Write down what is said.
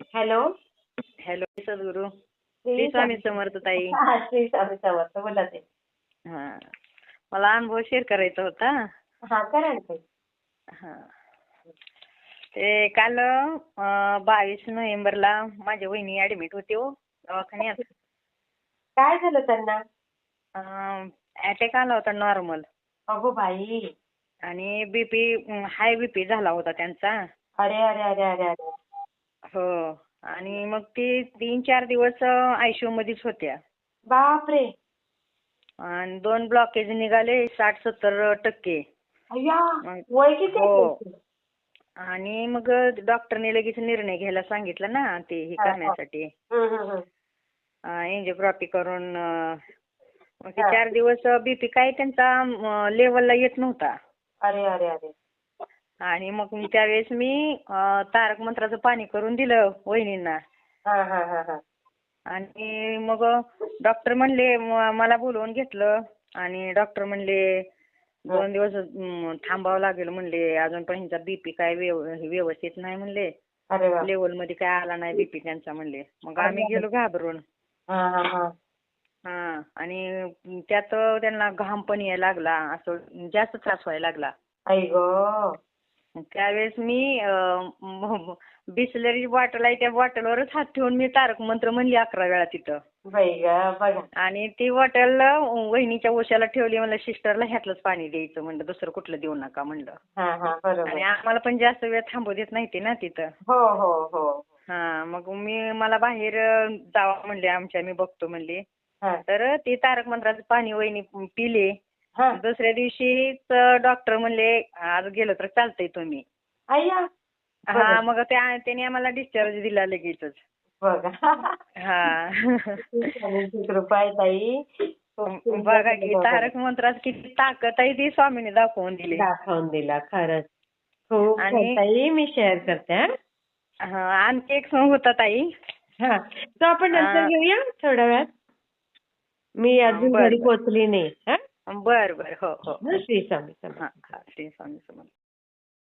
Hello. Hello सद्गुरू. श्री स्वामी समर्थ ताई. हा, श्री स्वामी समर्थ बोला ते. हा. मला अनुभव शेअर करायचा होता. हा करा. हा. ते काल बावीस नोव्हेंबरला माझ्या वहिनी ऍडमिट होते हो दवाखान्यात. काय झालं त्यांना? अटॅक आला होता नॉर्मल अगो बाई. आणि बीपी हाय बीपी झाला होता त्यांचा. अरे अरे अरे अरे अरे. हो. आणि मग ती तीन चार दिवस आयसीयू मध्येच होत्या. बापरे! आणि दोन ब्लॉकेज निघाले साठ सत्तर टक्के. अय्या! वय किती हो. आणि मग डॉक्टरने लगेच निर्णय घ्यायला सांगितला ना ते हे. करण्यासाठी. हं, हं, हं. एंजिओग्राफी करून मग ते. चार दिवस बीपी काय त्यांचा लेवलला येत नव्हता. अरे अरे अरे. आणि मग मी त्यावेळेस मी अं, तारक मंत्राचं पाणी करून दिलं वहिनींना. हा हा हा हा. आणि मग डॉक्टर म्हणले म- मला बोलवून घेतलं. आणि डॉक्टर म्हणले दोन दिवस अं, थांबावं लागेल म्हणले. अजून पण ह्यांचा बीपी काय व्यव- व्यवस्थित नाही म्हणले. अरे वा लेवलमध्ये काय आला नाही बीपी त्यांचा म्हणले. मग आम्ही गेलो घाबरून. हा हा हा. हा आणि त्यात त्यांना घाम पण यायला लागला. असं जास्त त्रास व्हायला लागला. आई गो. मग त्यावेळेस मी बिसलरी बॉटल आहे त्या बॉटलवरच हात ठेवून मी तारक मंत्र म्हणली अकरा वेळा तिथं. आणि ती बॉटल वहिनीच्या उशाला ठेवली म्हणलं सिस्टरला ह्यातलंच पाणी द्यायचं म्हणलं दुसरं कुठलं देऊ नका म्हणलं. आणि आम्हाला पण जास्त वेळ थांबू देत नाही ते ना तिथं. हो हो हो. हा मग मी मला बाहेर जावा म्हणले आमच्या मी बघतो म्हणले. तर ते तारक मंत्राचं पाणी वहिनी पिले. दुसऱ्या दिवशीच डॉक्टर म्हणले आज गेलो तर चालतंय तुम्ही. अय्या हा मग त्या त्याने आम्हाला डिस्चार्ज दिला लगेचच. बघा. हा. कृपा ताई बघा की तारक मंत्रात किती ताकद आहे ती स्वामीने दाखवून दिली. दाखवून दिला खरंच. खूप आणि- ताई मी शेअर करते हा. हा आणखी एक सण होता ताई. हा. तो आपण नंतर घेऊया थोड्या वेळात. मी अजून घरी. पोचली नाही हा. बर बर. हो हो. श्री स्वामी समर्थ.